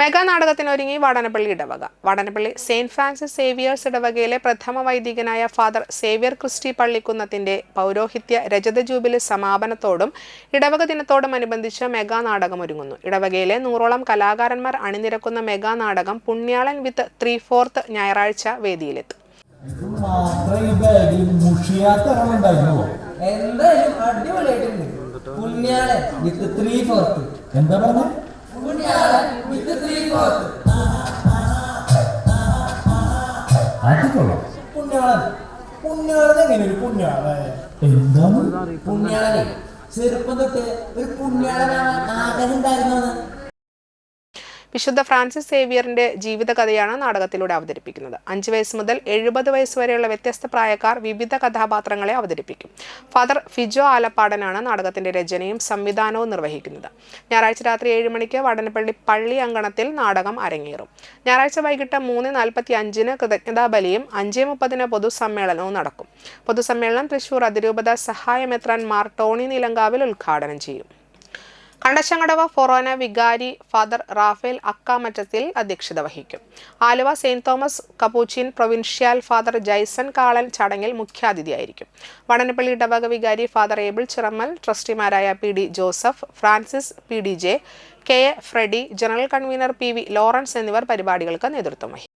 Mega നാടകത്തിനൊരുങ്ങി Vadanappally ഇടവക. Vadanappally Saint Francis Xavier's ഇടവകയിലെ പ്രഥമ വൈദികനായ ഫാദർ സേവ്യർ ക്രിസ്റ്റി പള്ളിക്കുന്നത്തിന്റെ പൗരോഹിത്യ രജത ജൂബിലി സമാപനത്തോടും ഇടവക ദിനത്തോടും അനുബന്ധിച്ച് മെഗാ നാടകം ഒരുങ്ങുന്നു ഇടവകയിലെ നൂറോളം കലാകാരന്മാർ അണിനിരക്കുന്ന മെഗാ നാടകം പുണ്യാളൻ വിത്ത് ത്രീ ഫോർത്ത് ഞായറാഴ്ച വേദിയിലെത്തും. എന്തായാലും അടിപൊളിയായിട്ടുണ്ട് പുണ്യാളൻ വിത്ത് ത്രീ ഫോർത്ത്. എന്താ പറഞ്ഞ? പുണ്യാളൻ. പുണ്യാളൻ എങ്ങനെ ഒരു പുണ്യാളൻ? എന്താണ്? പുണ്യാളനെ. ചെറുപ്പം തൊട്ട് ഒരു പുണ്യാളനാണ് ആഗ്രഹം ഉണ്ടായിരുന്നു വിശുദ്ധ ഫ്രാൻസിസ് സേവിയറിന്റെ ജീവിതകഥയാണ് നാടകത്തിലൂടെ അവതരിപ്പിക്കുന്നത്. അഞ്ച് വയസ്സ് മുതൽ എഴുപത് വയസ്സ് വരെയുള്ള വ്യത്യസ്ത പ്രായക്കാർ വിവിധ കഥാപാത്രങ്ങളെ അവതരിപ്പിക്കും. ഫാദർ ഫിജോ ആലപ്പാടനാണ് നാടകത്തിന്റെ രചനയും സംവിധാനവും നിർവഹിക്കുന്നത്. ഞായറാഴ്ച രാത്രി ഏഴ് മണിക്ക് വടനപ്പള്ളി പള്ളി അങ്കണത്തിൽ നാടകം അരങ്ങേറും. ഞായറാഴ്ച വൈകിട്ട് മൂന്ന് നാൽപ്പത്തി അഞ്ചിന് കൃതജ്ഞതാ ബലിയും അഞ്ച് മുപ്പതിന് പൊതുസമ്മേളനവും നടക്കും. പൊതുസമ്മേളനം തൃശൂർ അതിരൂപത സഹായമെത്രാൻ മാർ ടോണി നിലങ്കാവിൽ ഉദ്ഘാടനം ചെയ്യും. കണ്ടശങ്ങടവ ഫൊറോന വികാരി ഫാദർ റാഫേൽ അക്കാമറ്റത്തിൽ അധ്യക്ഷത വഹിക്കും. Aluva saint Thomas Capuchin provincial father Jaison Kalan ചടങ്ങിൽ മുഖ്യാതിഥിയായിരിക്കും. വടനപ്പള്ളി ഇടവക വികാരി father Abel Chirammal ട്രസ്റ്റിമാരായ P D Joseph Francis P D J K A Freddy general convener P V Lawrence എന്നിവർ പരിപാടികൾക്ക് നേതൃത്വം വഹിക്കും.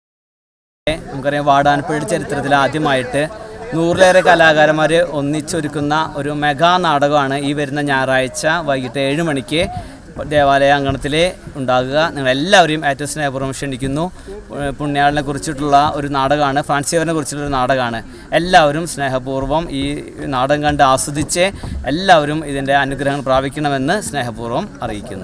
നമുക്കറിയാം വാടാനപ്പള്ളി ചരിത്രത്തിൽ ആദ്യമായിട്ട് നൂറിലേറെ കലാകാരന്മാർ ഒന്നിച്ചൊരുക്കുന്ന ഒരു മെഗാ നാടകമാണ് ഈ വരുന്ന ഞായറാഴ്ച വൈകിട്ട് ഏഴ് മണിക്ക് ദേവാലയ അങ്കണത്തിൽ ഉണ്ടാകുക. നിങ്ങളെല്ലാവരെയും ഏറ്റവും സ്നേഹപൂർവം ക്ഷണിക്കുന്നു. പുണ്യാളിനെ കുറിച്ചിട്ടുള്ള ഒരു നാടകമാണ് ഫ്രാൻസിയവറിനെ കുറിച്ചിട്ടുള്ള ഒരു നാടകമാണ്. എല്ലാവരും സ്നേഹപൂർവം ഈ നാടകം കണ്ട് ആസ്വദിച്ച് എല്ലാവരും ഇതിന്റെ അനുഗ്രഹങ്ങൾ പ്രാപിക്കണമെന്ന് സ്നേഹപൂർവം അറിയിക്കുന്നു.